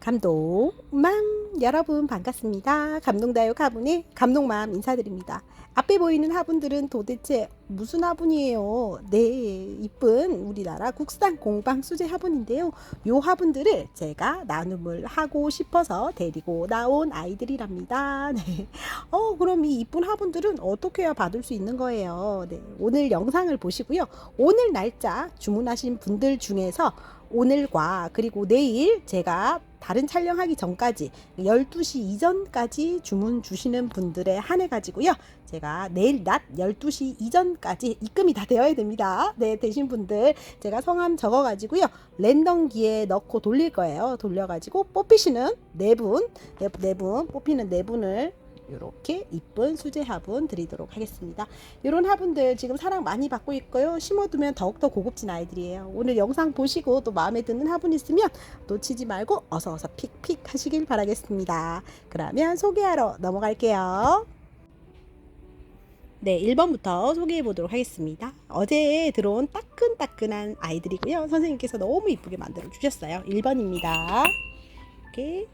감동맘 여러분 반갑습니다. 감동다요 가분의 감동맘 인사드립니다. 앞에 보이는 화분들은 도대체 무슨 화분이에요? 네, 이쁜 우리나라 국산 공방 수제 화분인데요. 요 화분들을 제가 나눔을 하고 싶어서 데리고 나온 아이들이랍니다. 네. 어, 그럼 이 이쁜 화분들은 어떻게 해야 받을 수 있는 거예요? 네, 오늘 영상을 보시고요. 오늘 날짜 주문하신 분들 중에서 오늘과 그리고 내일 제가 다른 촬영하기 전까지 12시 이전까지 주문 주시는 분들에 한해 가지고요. 제가 내일 낮 12시 이전까지 입금이 다 되어야 됩니다. 네, 되신 분들 제가 성함 적어 가지고요. 랜덤기에 넣고 돌릴 거예요. 돌려 가지고 뽑히시는 네 분, 네, 네 분, 뽑히는 네 분을 이렇게 이쁜 수제 화분 드리도록 하겠습니다. 이런 화분들 지금 사랑 많이 받고 있고요. 심어두면 더욱더 고급진 아이들이에요. 오늘 영상 보시고 또 마음에 드는 화분 있으면 놓치지 말고 어서 어서 픽픽 하시길 바라겠습니다. 그러면 소개하러 넘어갈게요. 네, 1번부터 소개해 보도록 하겠습니다. 어제 들어온 따끈따끈한 아이들이고요. 선생님께서 너무 이쁘게 만들어 주셨어요. 1번입니다. 이렇게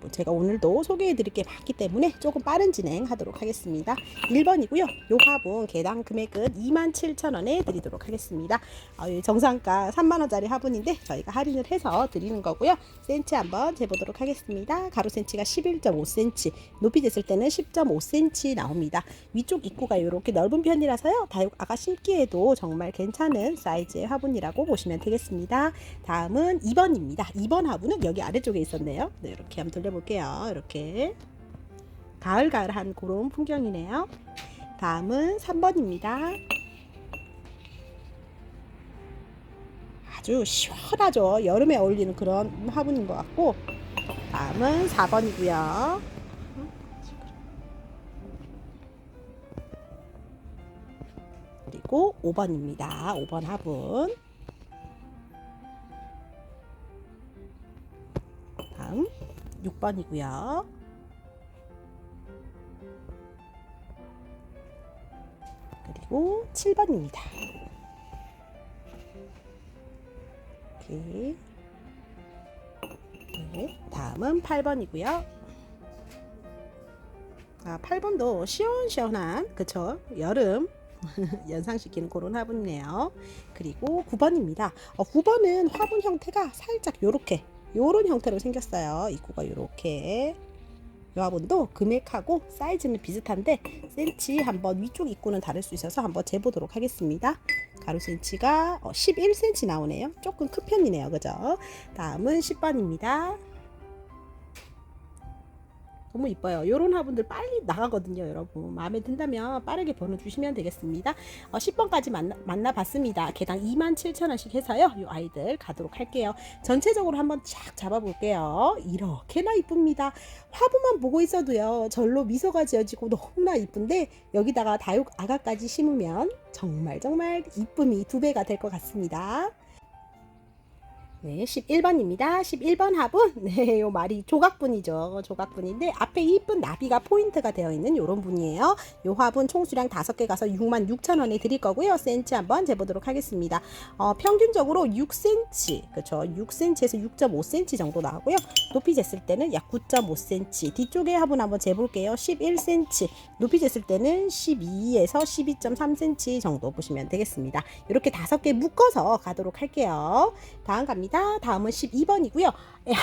뭐 제가 오늘도 소개해 드릴 게 많기 때문에 조금 빠른 진행하도록 하겠습니다. 1번이고요. 요 화분 개당 금액은 27,000원에 드리도록 하겠습니다. 아유, 정상가 3만원짜리 화분인데 저희가 할인을 해서 드리는 거고요. 센치 한번 재보도록 하겠습니다. 가로 센치가 11.5cm, 높이 쟀을 때는 10.5cm 나옵니다. 위쪽 입구가 이렇게 넓은 편이라서요. 다육 아가 신기에도 정말 괜찮은 사이즈의 화분이라고 보시면 되겠습니다. 다음은 2번입니다. 2번 화분은 여기 아래쪽에 있었네요. 네, 이렇게 한번 돌려볼게요. 이렇게 가을가을한 그런 풍경이네요. 다음은 3번입니다. 아주 시원하죠. 여름에 어울리는 그런 화분인 것 같고 다음은 4번이고요. 그리고 5번입니다. 5번 화분. 다음 6번이고요. 그리고 7번입니다. 이렇게. 네, 다음은 8번이고요. 아, 8번도 시원시원한 그쵸? 여름 연상시키는 그런 화분이네요. 그리고 9번입니다. 어, 9번은 화분 형태가 살짝 요렇게 요런 형태로 생겼어요. 입구가 요렇게. 요 화분도 금액하고 사이즈는 비슷한데 센치 한번 위쪽 입구는 다를 수 있어서 한번 재보도록 하겠습니다. 가로 센치가 11cm 나오네요. 조금 큰 편이네요. 그죠? 다음은 10번입니다. 너무 이뻐요. 이런 화분들 빨리 나가거든요, 여러분. 마음에 든다면 빠르게 번호 주시면 되겠습니다. 어, 10번까지 만나, 만나봤습니다. 개당 27,000원씩 해서요. 이 아이들 가도록 할게요. 전체적으로 한번 쫙 잡아볼게요. 이렇게나 이쁩니다. 화분만 보고 있어도요. 절로 미소가 지어지고 너무나 이쁜데 여기다가 다육 아가까지 심으면 정말 정말 이쁨이 두 배가 될 것 같습니다. 네, 11번입니다. 11번 화분. 네, 요 말이 조각분이죠. 조각분인데 앞에 이쁜 나비가 포인트가 되어 있는 요런 분이에요. 요 화분 총수량 5개 가서 66,000원에 드릴 거고요. 센치 한번 재보도록 하겠습니다. 어, 평균적으로 6cm, 그렇죠. 6cm에서 6.5cm 정도 나오고요. 높이 쟀을 때는 약 9.5cm. 뒤쪽에 화분 한번 재볼게요. 11cm. 높이 쟀을 때는 12에서 12.3cm 정도 보시면 되겠습니다. 이렇게 다섯 개 묶어서 가도록 할게요. 다음 갑니다. 다음은 12번이고요.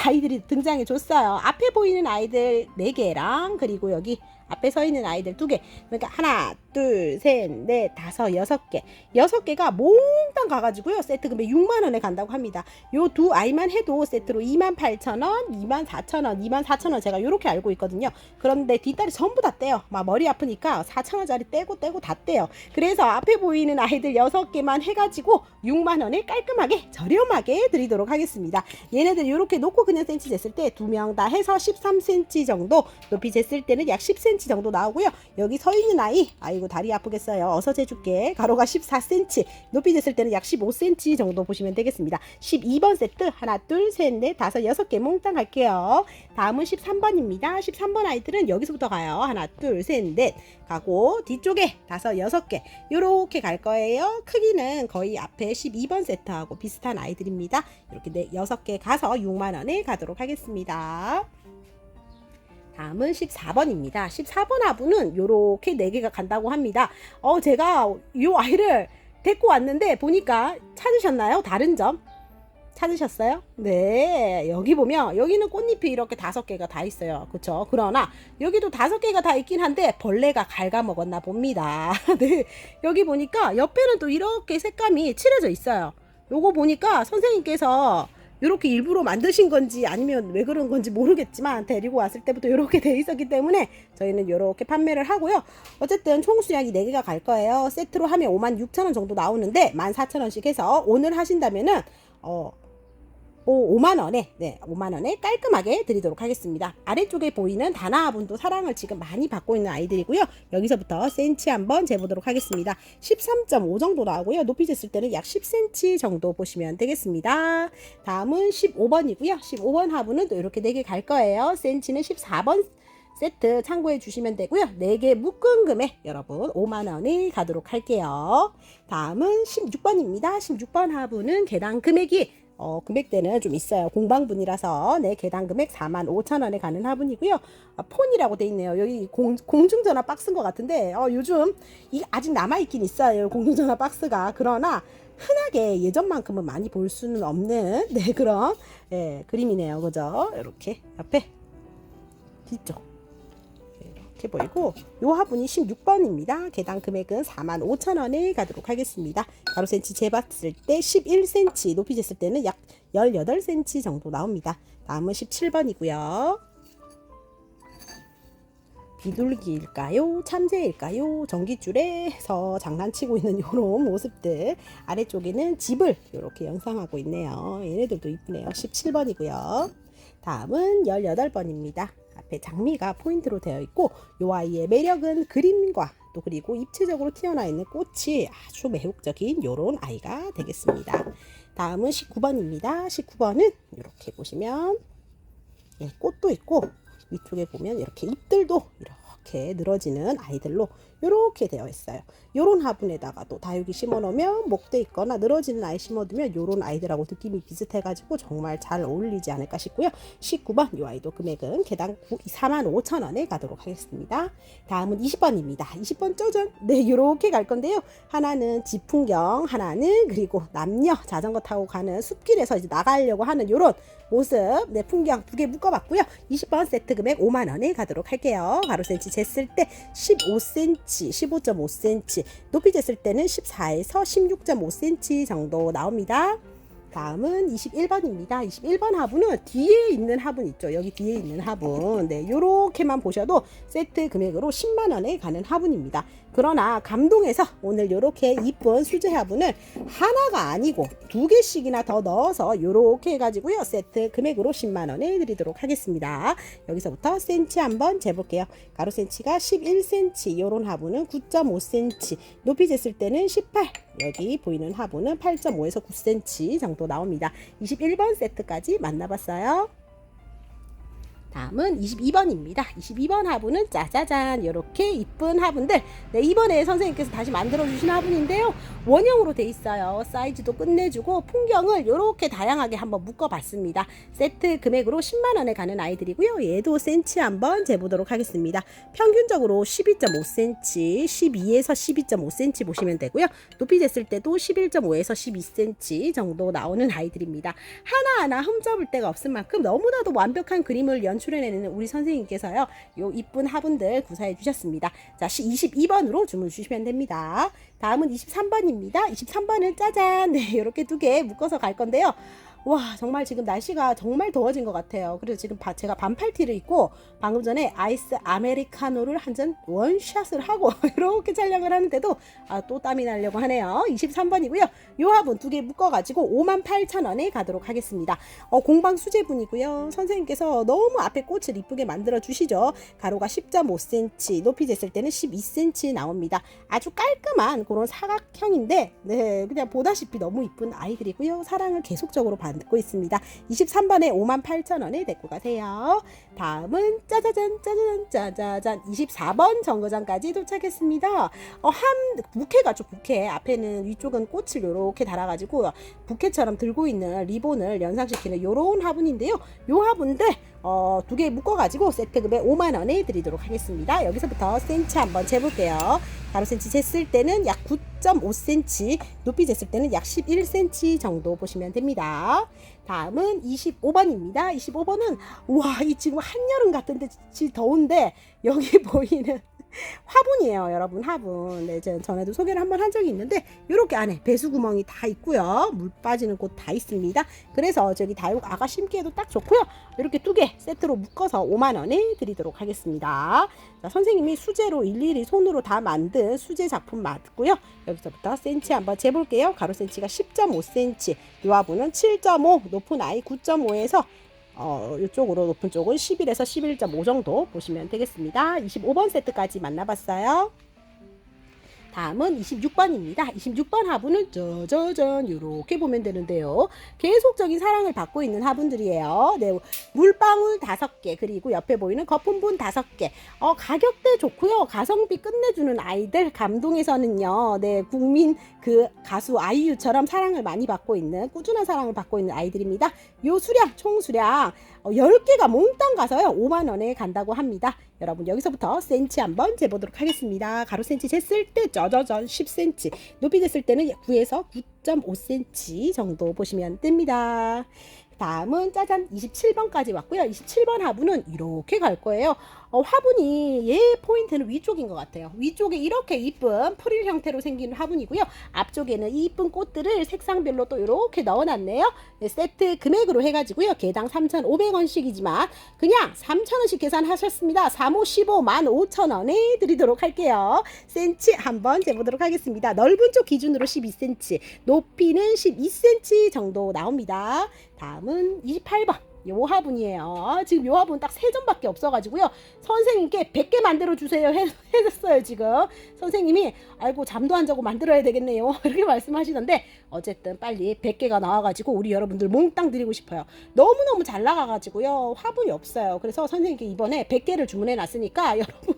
아이들이 등장해 줬어요. 앞에 보이는 아이들 4개랑 그리고 여기 앞에 서 있는 아이들 2개. 그러니까 하나, 둘, 셋, 넷, 다섯, 여섯 개. 여섯 개가 몽땅 가가지고요. 세트 금액 6만 원에 간다고 합니다. 요 두 아이만 해도 세트로 2만 8천 원, 2만 4천 원, 2만 4천 원 제가 요렇게 알고 있거든요. 그런데 뒷다리 전부 다 떼요. 막 머리 아프니까 4천 원짜리 떼고 떼고 다 떼요. 그래서 앞에 보이는 아이들 여섯 개만 해가지고 6만 원에 깔끔하게 저렴하게 드리도록 하겠습니다. 얘네들 요렇게 놓고 그냥 센치 쟀을 때 두 명 다 해서 13cm 정도 높이 쟀을 때는 약 10cm 정도 나오고요. 여기 서 있는 아이, 아이고 아이고 다리 아프겠어요. 어서 재줄게. 가로가 14cm, 높이 됐을 때는 약 15cm 정도 보시면 되겠습니다. 12번 세트 하나 둘 셋 넷 다섯 여섯 개 몽땅 갈게요. 다음은 13번입니다. 13번 아이들은 여기서부터 가요. 하나 둘 셋 넷 가고 뒤쪽에 다섯 여섯 개 요렇게 갈 거예요. 크기는 거의 앞에 12번 세트하고 비슷한 아이들입니다. 이렇게 네 여섯 개 가서 6만 원에 가도록 하겠습니다. 다음은 14번입니다. 14번 화분은 요렇게 4개가 간다고 합니다. 어, 제가 요 아이를 데리고 왔는데 보니까 찾으셨나요? 다른 점? 찾으셨어요? 네. 여기 보면 여기는 꽃잎이 이렇게 다섯 개가 다 있어요. 그쵸? 그러나 여기도 다섯 개가 다 있긴 한데 벌레가 갉아먹었나 봅니다. 네. 여기 보니까 옆에는 또 이렇게 색감이 칠해져 있어요. 요거 보니까 선생님께서 이렇게 일부러 만드신 건지 아니면 왜 그런 건지 모르겠지만 데리고 왔을 때부터 이렇게 돼 있었기 때문에 저희는 이렇게 판매를 하고요. 어쨌든 총 수량이 4개가 갈 거예요. 세트로 하면 5만 6천 원 정도 나오는데 1만 4천 원씩 해서 오늘 하신다면은 어 오, 5만 원에 네 5만 원에 깔끔하게 드리도록 하겠습니다. 아래쪽에 보이는 다나아분도 사랑을 지금 많이 받고 있는 아이들이고요. 여기서부터 센치 한번 재보도록 하겠습니다. 13.5 정도 나오고요. 높이 쟀을 때는 약 10cm 정도 보시면 되겠습니다. 다음은 15번이고요. 15번 화분은 또 이렇게 4개 갈 거예요. 센치는 14번 세트 참고해 주시면 되고요. 4개 묶은 금액 여러분 5만 원이 가도록 할게요. 다음은 16번입니다. 16번 화분은 개당 금액이 어, 금액대는 좀 있어요. 공방분이라서 네 개당 금액 4만 5천 원에 가는 화분이고요. 아, 폰이라고 돼 있네요. 여기 공, 공중전화 박스인 것 같은데 어, 요즘 이 아직 남아 있긴 있어요. 공중전화 박스가 그러나 흔하게 예전만큼은 많이 볼 수는 없는 네 그런 예, 그림이네요. 그죠? 이렇게 옆에 뒤쪽 이렇게 보이고 요 화분이 16번입니다. 개당 금액은 4만 5천 원에 가도록 하겠습니다. 가로 센치 재봤을 때 11cm, 높이 쟀을 때는 약 18cm 정도 나옵니다. 다음은 17번이고요. 비둘기일까요? 참새일까요? 전기줄에서 장난치고 있는 이런 모습들 아래쪽에는 집을 이렇게 연상하고 있네요. 얘네들도 이쁘네요. 17번이고요. 다음은 18번입니다. 앞에 장미가 포인트로 되어 있고 이 아이의 매력은 그림과 또 그리고 입체적으로 튀어나 있는 꽃이 아주 매혹적인 이런 아이가 되겠습니다. 다음은 19번입니다. 19번은 이렇게 보시면 예, 꽃도 있고 위쪽에 보면 이렇게 잎들도 이렇게 늘어지는 아이들로 이렇게 되어 있어요. 요런 화분에다가 또 다육이 심어 놓으면 목대 있거나 늘어지는 아이 심어 두면 요런 아이들하고 느낌이 비슷해 가지고 정말 잘 어울리지 않을까 싶고요. 19번 이 아이도 금액은 개당 4만 5천 원에 가도록 하겠습니다. 다음은 20번입니다. 20번 쪼전 네 요렇게 갈 건데요. 하나는 집 풍경, 하나는 그리고 남녀 자전거 타고 가는 숲길에서 이제 나가려고 하는 요런 모습 네 풍경 두 개 묶어봤고요. 20번 세트 금액 5만 원에 가도록 할게요. 가로 센치 쟀을 때 15cm, 15.5cm, 높이 쟀을 때는 14에서 16.5cm 정도 나옵니다. 다음은 21번입니다. 21번 화분은 뒤에 있는 화분 있죠. 여기 뒤에 있는 화분. 네, 요렇게만 보셔도 세트 금액으로 10만 원에 가는 화분입니다. 그러나 감동해서 오늘 요렇게 이쁜 수제 화분을 하나가 아니고 두 개씩이나 더 넣어서 요렇게 해가지고요. 세트 금액으로 10만 원에 드리도록 하겠습니다. 여기서부터 센치 한번 재볼게요. 가로 센치가 11cm, 요런 화분은 9.5cm, 높이 쟀을 때는 18. 여기 보이는 화분은 8.5에서 9cm 정도 나옵니다. 21번 세트까지 만나봤어요. 다음은 22번입니다. 22번 화분은 짜자잔 이렇게 이쁜 화분들 네, 이번에 선생님께서 다시 만들어 주신 화분인데요. 원형으로 돼 있어요. 사이즈도 끝내주고 풍경을 이렇게 다양하게 한번 묶어봤습니다. 세트 금액으로 10만 원에 가는 아이들이고요. 얘도 센치 한번 재보도록 하겠습니다. 평균적으로 12.5cm, 12에서 12.5cm 보시면 되고요. 높이 쟀을 때도 11.5에서 12cm 정도 나오는 아이들입니다. 하나하나 흠잡을 데가 없을 만큼 너무나도 완벽한 그림을 연출 해내는 우리 선생님께서요. 요 이쁜 화분들 구사해 주셨습니다. 자, 22번으로 주문 주시면 됩니다. 다음은 23번입니다. 23번은 짜잔! 네, 이렇게 두 개 묶어서 갈 건데요. 와 정말 지금 날씨가 정말 더워진 것 같아요. 그래서 지금 바, 제가 반팔티를 입고 방금 전에 아이스 아메리카노를 한 잔 원샷을 하고 이렇게 촬영을 하는데도 아, 또 땀이 나려고 하네요. 23번이고요. 요 화분 두 개 묶어가지고 5만 8천 원에 가도록 하겠습니다. 어, 공방 수제분이고요. 선생님께서 너무 앞에 꽃을 이쁘게 만들어 주시죠. 가로가 10.5cm, 높이 쟀을 때는 12cm 나옵니다. 아주 깔끔한 그런 사각형인데, 네, 그냥 보다시피 너무 이쁜 아이들이고요. 사랑을 계속적으로 받고 있습니다. 23번에 58,000원에 데리고 가세요. 다음은 짜자잔, 짜자잔, 짜자잔. 24번 정거장까지 도착했습니다. 어, 한, 부케가죠, 부케. 앞에는 위쪽은 꽃을 요렇게 달아가지고, 부케처럼 들고 있는 리본을 연상시키는 요런 화분인데요. 요 화분들, 어, 두 개 묶어가지고 세트금에 5만원에 드리도록 하겠습니다. 여기서부터 센치 한번 재볼게요. 가로 센치 쟀을 때는 약 9.5cm, 높이 쟀을 때는 약 11cm 정도 보시면 됩니다. 다음은 25번입니다. 25번은, 와, 이 지금 한여름 같은데, 지 더운데, 여기 보이는 화분이에요, 여러분. 화분. 네, 제 전에도 소개를 한번 한 적이 있는데, 이렇게 안에 배수 구멍이 다 있고요. 물 빠지는 곳 다 있습니다. 그래서 저기 다육 아가 심기에도 딱 좋고요. 이렇게 두 개 세트로 묶어서 5만 원에 드리도록 하겠습니다. 자, 선생님이 수제로 일일이 손으로 다 만든 수제 작품 맞고요. 여기서부터 센치 한번 재볼게요. 가로 센치가 10.5cm, 요 화분은 7.5, 높은 아이 9.5에서 어, 이쪽으로 높은 쪽은 11에서 11.5 정도 보시면 되겠습니다. 25번 세트까지 만나봤어요. 다음은 26번입니다. 26번 화분은 짜자잔 이렇게 보면 되는데요. 계속적인 사랑을 받고 있는 화분들이에요. 네, 물방울 다섯 개 그리고 옆에 보이는 거품분 다섯 개. 어, 가격대 좋고요. 가성비 끝내주는 아이들 감동에서는요. 네, 국민 그 가수 아이유처럼 사랑을 많이 받고 있는 꾸준한 사랑을 받고 있는 아이들입니다. 요 수량 총 수량 어, 10개가 몽땅 가서요 5만 원에 간다고 합니다. 여러분 여기서부터 센치 한번 재보도록 하겠습니다. 가로 센치 쟀을 때 짜자잔 10cm, 높이 쟀을 때는 9에서 9.5cm 정도 보시면 됩니다. 다음은 짜잔 27번까지 왔고요. 27번 화분은 이렇게 갈 거예요. 어, 화분이 얘 포인트는 위쪽인 것 같아요. 위쪽에 이렇게 이쁜 프릴 형태로 생긴 화분이고요. 앞쪽에는 이 이쁜 꽃들을 색상별로 또 이렇게 넣어놨네요. 네, 세트 금액으로 해가지고요. 개당 3,500원씩이지만 그냥 3,000원씩 계산하셨습니다. 3, 5, 15, 15,000원에 드리도록 할게요. 센치 한번 재보도록 하겠습니다. 넓은 쪽 기준으로 12cm, 높이는 12cm 정도 나옵니다. 다음은 28번. 요 화분이에요. 지금 요 화분 딱 세 점밖에 없어가지고요. 선생님께 100개 만들어 주세요. 해, 해줬어요, 지금. 선생님이, 아이고, 잠도 안 자고 만들어야 되겠네요. 이렇게 말씀하시던데, 어쨌든 빨리 100개가 나와가지고 우리 여러분들 몽땅 드리고 싶어요. 너무너무 잘 나가가지고요. 화분이 없어요. 그래서 선생님께 이번에 100개를 주문해 놨으니까 여러분.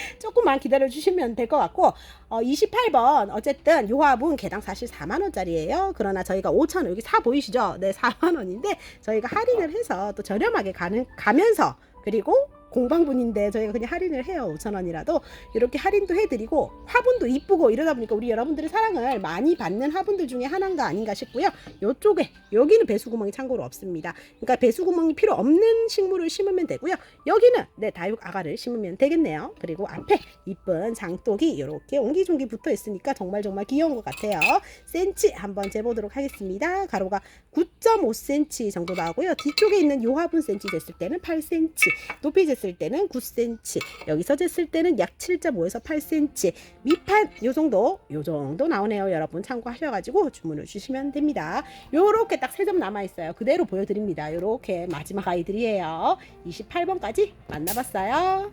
조금만 기다려 주시면 될 것 같고 어, 28번 어쨌든 요 화분 개당 사실 4만 원짜리예요. 그러나 저희가 5천 원 여기 사 보이시죠? 네 4만 원인데 저희가 할인을 해서 또 저렴하게 가는 가면서 그리고 공방분인데 저희가 그냥 할인을 해요 5천 원이라도. 이렇게 할인도 해드리고 화분도 이쁘고 이러다 보니까 우리 여러분들의 사랑을 많이 받는 화분들 중에 하나인가 아닌가 싶고요. 요쪽에 여기는 배수구멍이 참고로 없습니다. 그러니까 배수구멍이 필요 없는 식물을 심으면 되고요. 여기는 네 다육 아가를 심으면 되겠네요. 그리고 앞에 이쁜 장독이 이렇게 옹기종기 붙어 있으니까 정말 정말 귀여운 것 같아요. 센치 한번 재보도록 하겠습니다. 가로가 9.5cm 정도 나오고요. 뒤쪽에 있는 요 화분 센치 됐을 때는 8cm 높이 쟀을 때는 9cm 여기서 쟀을 때는 약 7.5에서 8cm 밑판 요 정도 요 정도 나오네요. 여러분 참고하셔가지고 주문을 주시면 됩니다. 요렇게 딱 세 점 남아있어요. 그대로 보여드립니다. 요렇게 마지막 아이들이에요. 28번까지 만나봤어요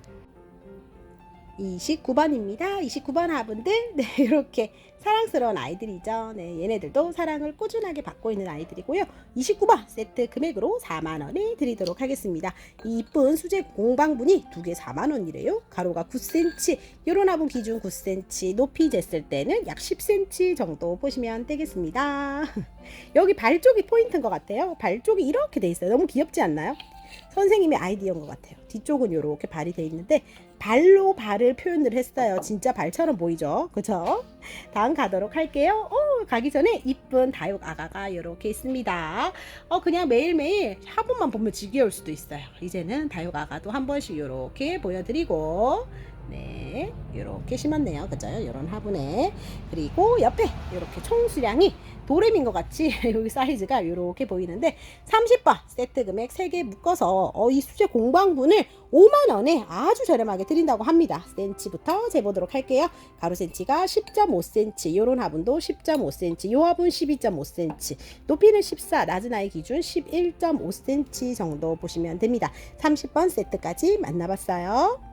29번입니다. 29번 화분들, 네, 이렇게 사랑스러운 아이들이죠. 네, 얘네들도 사랑을 꾸준하게 받고 있는 아이들이고요. 29번 세트 금액으로 4만원에 드리도록 하겠습니다. 이 이쁜 수제 공방분이 두 개 4만원이래요. 가로가 9cm, 요런 화분 기준 9cm, 높이 쟀을 때는 약 10cm 정도 보시면 되겠습니다. 여기 발 쪽이 포인트인 것 같아요. 발 쪽이 이렇게 돼 있어요. 너무 귀엽지 않나요? 선생님의 아이디어인 것 같아요. 뒤쪽은 이렇게 발이 돼 있는데 발로 발을 표현을 했어요. 진짜 발처럼 보이죠? 그죠? 다음 가도록 할게요. 어, 가기 전에 이쁜 다육 아가가 이렇게 있습니다. 어, 그냥 매일매일 화분만 보면 지겨울 수도 있어요. 이제는 다육 아가도 한 번씩 이렇게 보여드리고 네, 이렇게 심었네요. 그죠? 이런 화분에. 그리고 옆에 이렇게 총 수량이 도레미인 것 같이 여기 사이즈가 이렇게 보이는데 30번 세트 금액 3개 묶어서 어, 이 수제 공방분을 화분을 5만 원에 아주 저렴하게 드린다고 합니다. 센치부터 재보도록 할게요. 가로 센치가 10.5cm, 요런 화분도 10.5cm, 요 화분 12.5cm, 높이는 14, 낮은 아이 기준 11.5cm 정도 보시면 됩니다. 30번 세트까지 만나봤어요.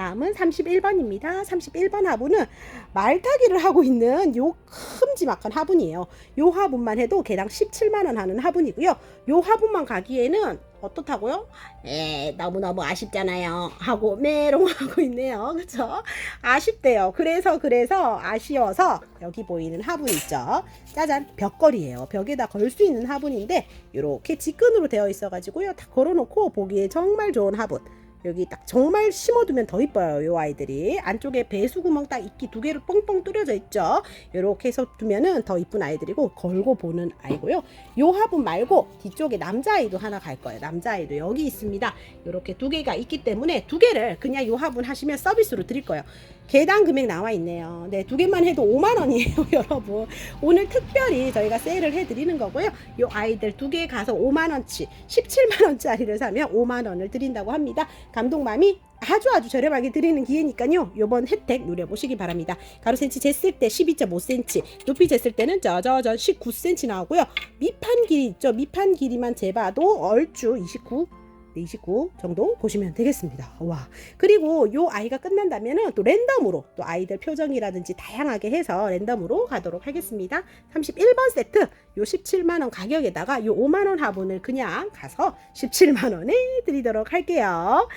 다음은 31번입니다. 31번 화분은 말타기를 하고 있는 요 큼지막한 화분이에요. 요 화분만 해도 개당 17만 원 하는 화분이고요. 요 화분만 가기에는 어떻다고요? 에 너무너무 아쉽잖아요. 하고 메롱 하고 있네요. 그쵸? 아쉽대요. 그래서 그래서 아쉬워서 여기 보이는 화분 있죠. 짜잔 벽걸이에요. 벽에다 걸 수 있는 화분인데 이렇게 직근으로 되어 있어 가지고요. 다 걸어놓고 보기에 정말 좋은 화분. 여기 딱 정말 심어두면 더 이뻐요. 요 아이들이 안쪽에 배수구멍 딱 이끼 두 개로 뻥뻥 뚫려져 있죠. 요렇게 해서 두면은 더 이쁜 아이들이고 걸고 보는 아이고요. 요 화분 말고 뒤쪽에 남자아이도 하나 갈 거예요. 남자아이도 여기 있습니다. 요렇게 두 개가 있기 때문에 두 개를 그냥 요 화분 하시면 서비스로 드릴 거예요. 개당 금액 나와 있네요. 네, 두 개만 해도 5만 원이에요, 여러분. 오늘 특별히 저희가 세일을 해드리는 거고요. 요 아이들 두 개 가서 5만 원치, 17만 원짜리를 사면 5만 원을 드린다고 합니다. 감독맘이 아주 아주 저렴하게 드리는 기회니까요. 요번 혜택 누려보시기 바랍니다. 가로 센치 쟀을 때 12.5cm, 높이 쟀을 때는 저저저 19cm 나오고요. 밑판 길이 있죠. 밑판 길이만 재봐도 얼추 29. 네, 29 정도 보시면 되겠습니다. 와. 그리고 요 아이가 끝난다면은 또 랜덤으로 또 아이들 표정이라든지 다양하게 해서 랜덤으로 가도록 하겠습니다. 31번 세트 요 17만 원 가격에다가 요 5만 원 화분을 그냥 가서 17만 원에 드리도록 할게요.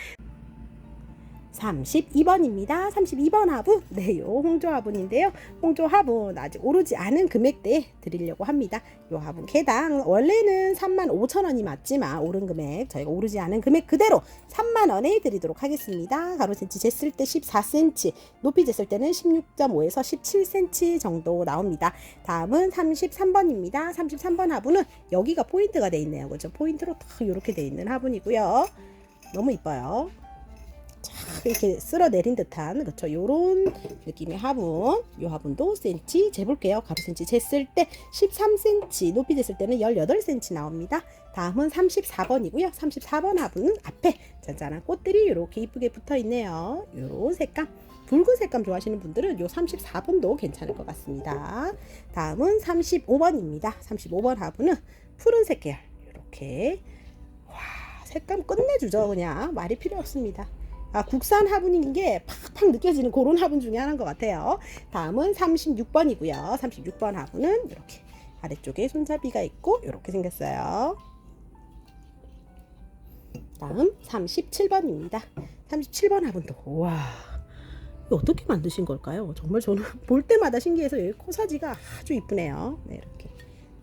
32번입니다. 32번 화분. 네, 요 홍조 화분인데요. 홍조 화분 아직 오르지 않은 금액대에 드리려고 합니다. 요 화분 개당 원래는 3만 5천 원이 맞지만 오른 금액 저희가 오르지 않은 금액 그대로 3만 원에 드리도록 하겠습니다. 가로 센치 쟀을 때 14cm, 높이 쟀을 때는 16.5에서 17cm 정도 나옵니다. 다음은 33번입니다. 33번 화분은 여기가 포인트가 돼 있네요. 그죠? 포인트로 딱 이렇게 돼 있는 화분이고요. 너무 이뻐요. 쫙 이렇게 쓸어 내린 듯한 그렇죠? 요런 느낌의 화분. 요 화분도 센치 재볼게요. 가로 센치 쟀을 때 13cm 높이 쟀을 때는 18cm 나옵니다. 다음은 34번이고요. 34번 화분은 앞에 잔잔한 꽃들이 이렇게 이쁘게 붙어 있네요. 요런 색감. 붉은 색감 좋아하시는 분들은 요 34번도 괜찮을 것 같습니다. 다음은 35번입니다. 35번 화분은 푸른색 계열. 이렇게. 와 색감 끝내주죠 그냥. 말이 필요 없습니다 아, 국산 화분인 게 팍팍 느껴지는 그런 화분 중에 하나인 것 같아요. 다음은 36번이고요. 36번 화분은 이렇게 아래쪽에 손잡이가 있고 이렇게 생겼어요. 다음 37번입니다. 37번 화분도 와 어떻게 만드신 걸까요? 정말 저는 볼 때마다 신기해서 여기 코사지가 아주 이쁘네요. 네, 이렇게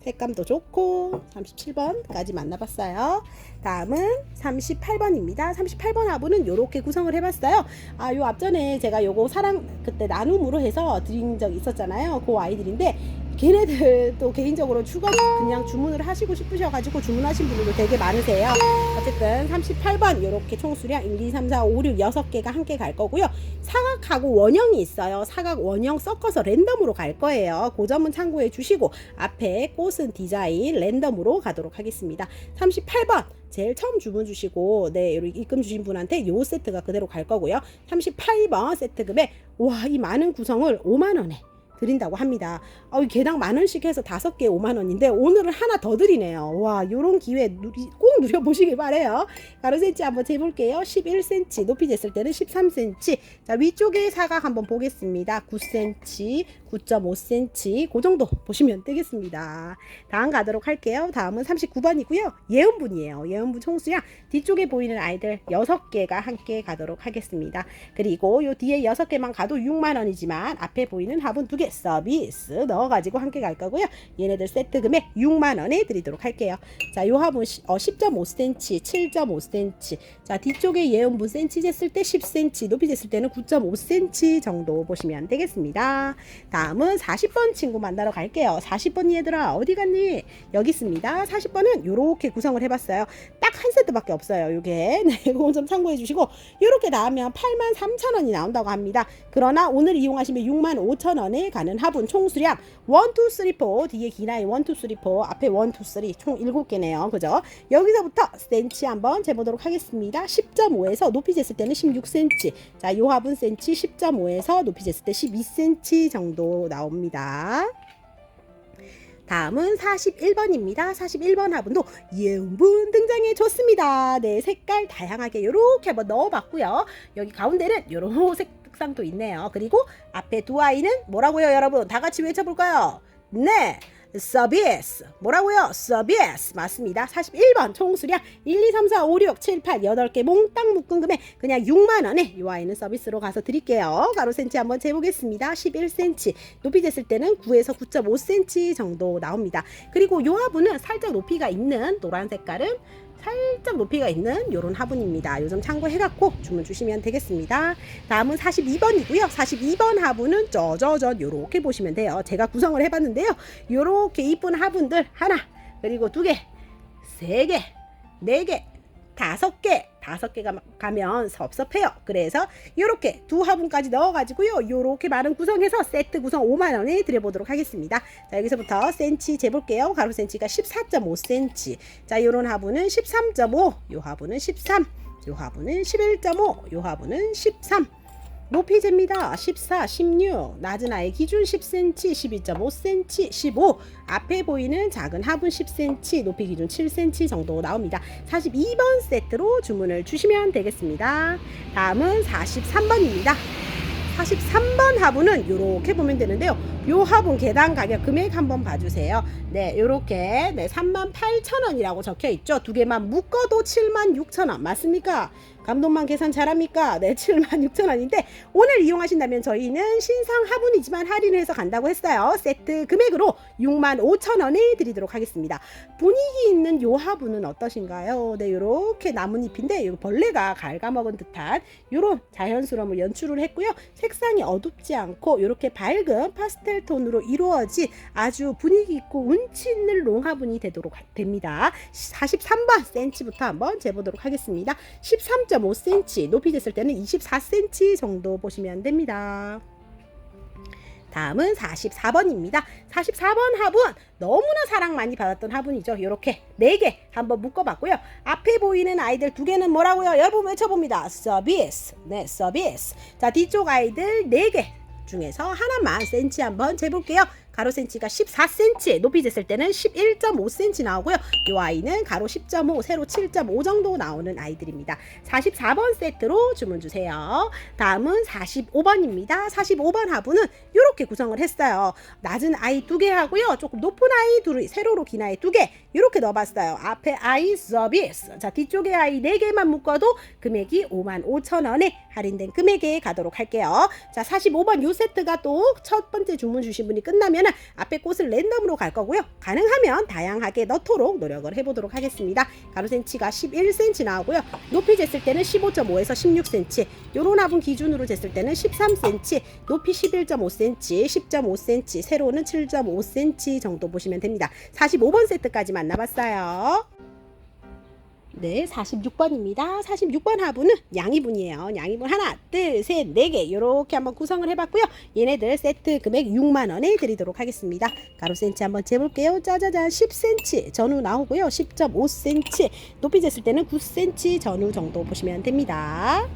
색감도 좋고 37번까지 만나봤어요. 다음은 38번입니다. 38번 화분은 이렇게 구성을 해봤어요. 아, 요 앞전에 제가 요거 사랑 그때 나눔으로 해서 드린 적 있었잖아요. 그 아이들인데 걔네들도 개인적으로 추가 그냥 주문을 하시고 싶으셔가지고 주문하신 분들도 되게 많으세요. 어쨌든 38번 이렇게 총 수량 1, 2, 3, 4, 5, 6, 6개가 함께 갈 거고요. 사각하고 원형이 있어요. 사각 원형 섞어서 랜덤으로 갈 거예요. 그 점은 참고해 주시고 앞에 꽃은 디자인 랜덤으로 가도록 하겠습니다. 38번 제일 처음 주문 주시고 네 입금 주신 분한테 요 세트가 그대로 갈 거고요. 38번 세트 금액 와 이 많은 구성을 5만 원에 드린다고 합니다. 어, 개당 만 원씩 해서 다섯 개 5만 원인데 오늘은 하나 더 드리네요. 와, 요런 기회 누리, 꼭 누려보시길 바래요. 가로 센치 한번 재볼게요. 11cm, 높이 쟀을 때는 13cm. 자, 위쪽에 사각 한번 보겠습니다. 9cm, 9.5cm, 그 정도 보시면 되겠습니다. 다음 가도록 할게요. 다음은 39번이고요. 예은분이에요. 예은분 총수량 뒤쪽에 보이는 아이들 6개가 함께 가도록 하겠습니다. 그리고 요 뒤에 6개만 가도 6만 원이지만 앞에 보이는 화분 2개 서비스 넣어가지고 함께 갈 거고요. 얘네들 세트 금액 6만 원에 드리도록 할게요. 자, 요 화분 시- 어, 10.5cm, 7.5cm. 자, 뒤쪽에 예은분 센치 쟀을 때 10cm, 높이 쟀을 때는 9.5cm 정도 보시면 되겠습니다. 다음은 40번 친구 만나러 갈게요. 40번 얘들아 어디 갔니? 여기 있습니다. 40번은 이렇게 구성을 해봤어요. 딱 한 세트밖에 없어요. 이게 네, 그거 좀 참고해 주시고 이렇게 나오면 8만 3천 원이 나온다고 합니다. 그러나 오늘 이용하시면 6만 5천 원에 가 가는 화분 총 수량 1, 2, 3, 4 뒤에 기나이 1, 2, 3, 4 앞에 1, 2, 3총 7개네요. 그죠? 여기서부터 센치 한번 재보도록 하겠습니다. 10.5에서 높이 쟀을 때는 16cm. 자, 요 화분 센치 10.5에서 높이 쟀을 때 12cm 정도 나옵니다. 다음은 41번입니다. 41번 화분도 예운분 등장해 줬습니다. 네, 색깔 다양하게 이렇게 한번 넣어봤고요. 여기 가운데는 이런 색 상도 있네요. 그리고 앞에 두 아이는 뭐라고요, 여러분? 다 같이 외쳐볼까요? 네. 서비스 뭐라고요? 서비스 맞습니다. 41번 총 수량 1, 2, 3, 4, 5, 6, 7, 8, 8개 몽땅 묶은 금액 그냥 6만 원에 이 아이는 서비스로 가서 드릴게요. 가로 센치 한번 재보겠습니다. 11cm 높이 쟀을 때는 9에서 9.5cm 정도 나옵니다. 그리고 이 화분은 살짝 높이가 있는 노란 색깔은 살짝 높이가 있는 이런 화분입니다. 요점 참고해갖고 주문 주시면 되겠습니다. 다음은 42번이고요. 42번 화분은 짜자잔 요렇게 보시면 돼요. 제가 구성을 해봤는데요. 요렇게 이쁜 화분들 하나 그리고 두 개, 세 개, 네 개, 다섯 개, 다섯 개가 가면 섭섭해요. 그래서 요렇게 두 화분까지 넣어가지고요. 요렇게 많은 구성해서 세트 구성 5만 원에 드려보도록 하겠습니다. 자 여기서부터 센치 재볼게요. 가로 센치가 14.5cm. 자 요런 화분은 13.5, 요 화분은 13, 요 화분은 11.5, 요 화분은 13. 높이 잽니다. 14, 16, 낮은 아이 기준 10cm, 12.5cm, 15. 앞에 보이는 작은 화분 10cm, 높이 기준 7cm 정도 나옵니다. 42번 세트로 주문을 주시면 되겠습니다. 다음은 43번입니다. 43번 화분은 이렇게 보면 되는데요. 요 화분 계단 가격 금액 한번 봐주세요. 네, 요렇게 네, 38,000원이라고 적혀 있죠. 두 개만 묶어도 76,000원 맞습니까? 감독만 계산 잘합니까? 네, 76,000원인데 오늘 이용하신다면 저희는 신상 화분이지만 할인을 해서 간다고 했어요. 세트 금액으로 65,000원에 드리도록 하겠습니다. 분위기 있는 요 화분은 어떠신가요? 네, 요렇게 나뭇잎인데 요 벌레가 갉아먹은 듯한 요런 자연스러움을 연출을 했고요. 색상이 어둡지 않고 요렇게 밝은 파스텔 톤으로 이루어진 아주 분위기 있고 운치 있는 롱화분이 되도록 하- 됩니다. 43번 센치부터 한번 재보도록 하겠습니다. 13.5cm 높이 쟀을 때는 24cm 정도 보시면 됩니다. 다음은 44번입니다. 44번 화분 너무나 사랑 많이 받았던 화분이죠. 이렇게 4개 한번 묶어봤고요. 앞에 보이는 아이들 두 개는 뭐라고요? 여러분 외쳐봅니다. 서비스. 네, 서비스. 자, 뒤쪽 아이들 4개 중에서 하나만 센치 한번 재볼게요. 가로 센치가 14cm, 높이 쟀을 때는 11.5cm 나오고요. 이 아이는 가로 10.5, 세로 7.5 정도 나오는 아이들입니다. 44번 세트로 주문 주세요. 다음은 45번입니다. 45번 화분은 이렇게 구성을 했어요. 낮은 아이 두 개 하고요. 조금 높은 아이 둘, 세로로 긴 아이 두 개, 이렇게 넣어봤어요. 앞에 아이 서비스. 자, 뒤쪽에 아이 네 개만 묶어도 금액이 5만 5천 원에 할인된 금액에 가도록 할게요. 자, 45번 요 세트가 또 첫 번째 주문 주신 분이 끝나면 앞에 꽃을 랜덤으로 갈 거고요. 가능하면 다양하게 넣도록 노력을 해보도록 하겠습니다. 가로 센치가 11cm 나오고요. 높이 쟀을 때는 15.5에서 16cm, 요런 화분 기준으로 쟀을 때는 13cm, 높이 11.5cm, 10.5cm, 세로는 7.5cm 정도 보시면 됩니다. 45번 세트까지 만나봤어요. 네, 46번입니다. 46번 화분은 양이분이에요. 양이분 하나, 둘, 셋, 네 개 이렇게 한번 구성을 해봤고요. 얘네들 세트 금액 6만 원에 드리도록 하겠습니다. 가로 센치 한번 재볼게요. 짜자잔 10cm 전후 나오고요. 10.5cm 높이 쟀을 때는 9cm 전후 정도 보시면 됩니다.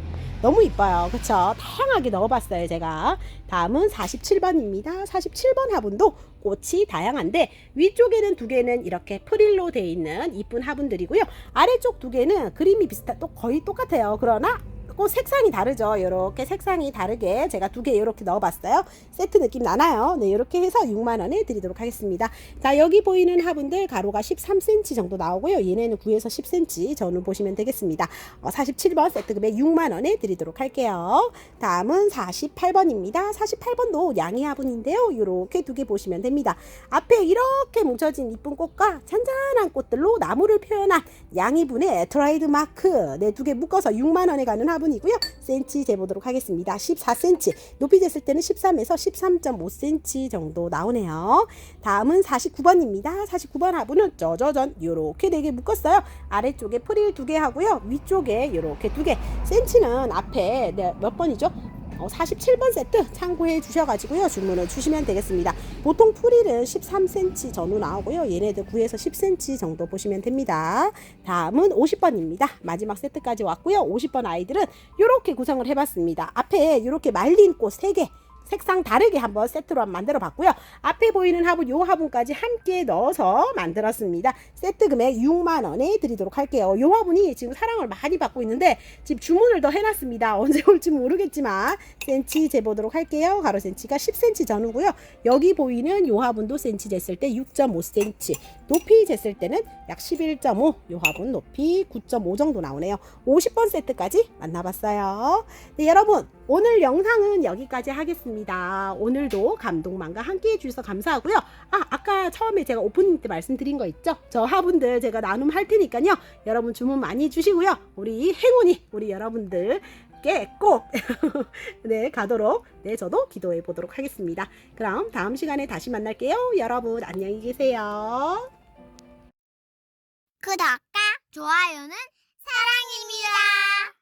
너무 이뻐요. 그쵸? 다양하게 넣어봤어요, 제가. 다음은 47번입니다. 47번 화분도 꽃이 다양한데 위쪽에는 두 개는 이렇게 프릴로 되어 있는 이쁜 화분들이고요. 아래쪽 두 개는 그림이 비슷한 또 거의 똑같아요. 그러나 꽃 색상이 다르죠. 이렇게 색상이 다르게 제가 두 개 이렇게 넣어봤어요. 세트 느낌 나나요? 네, 이렇게 해서 6만 원에 드리도록 하겠습니다. 자, 여기 보이는 화분들 가로가 13cm 정도 나오고요. 얘네는 9에서 10cm 전후 보시면 되겠습니다. 어, 47번 세트 금액 6만 원에 드리도록 할게요. 다음은 48번입니다. 48번도 양이 화분인데요. 이렇게 두 개 보시면 됩니다. 앞에 이렇게 뭉쳐진 이쁜 꽃과 잔잔한 꽃들로 나무를 표현한 양이분의 트라이드 마크 네, 두 개 묶어서 6만 원에 가는 화분 이고요. 센치 재보도록 하겠습니다. 14cm 높이 쟀을 때는 13에서 13.5cm 정도 나오네요. 다음은 49번입니다. 49번 화분은 저저전 요렇게 네개 묶었어요. 아래쪽에 프릴 두개 하고요. 위쪽에 요렇게 두 개. 센치는 앞에 네, 몇 번이죠? 어, 47번 세트 참고해 주셔가지고요 주문을 주시면 되겠습니다. 보통 프릴은 13cm 전후 나오고요. 얘네들 9에서 10cm 정도 보시면 됩니다. 다음은 50번입니다. 마지막 세트까지 왔고요. 50번 아이들은 이렇게 구성을 해봤습니다. 앞에 이렇게 말린 꽃 3개 색상 다르게 한번 세트로 한번 만들어 봤고요. 앞에 보이는 화분, 요 화분까지 함께 넣어서 만들었습니다. 세트 금액 6만 원에 드리도록 할게요. 요 화분이 지금 사랑을 많이 받고 있는데 지금 주문을 더 해놨습니다. 언제 올지 모르겠지만 센치 재보도록 할게요. 가로 센치가 10cm 전후고요. 여기 보이는 요 화분도 센치 쟀을 때 6.5cm, 높이 쟀을 때는 약 11.5, 요 화분 높이 9.5 정도 나오네요. 50번 세트까지 만나봤어요. 네, 여러분 오늘 영상은 여기까지 하겠습니다. 오늘도 감동만과 함께 해주셔서 감사하고요. 아, 아까 처음에 제가 오프닝 때 말씀드린 거 있죠? 저 화분들 제가 나눔 할 테니까요. 여러분 주문 많이 주시고요. 우리 행운이 우리 여러분들께 꼭 네, 가도록 네, 저도 기도해 보도록 하겠습니다. 그럼 다음 시간에 다시 만날게요. 여러분 안녕히 계세요. 구독과 좋아요는 사랑입니다.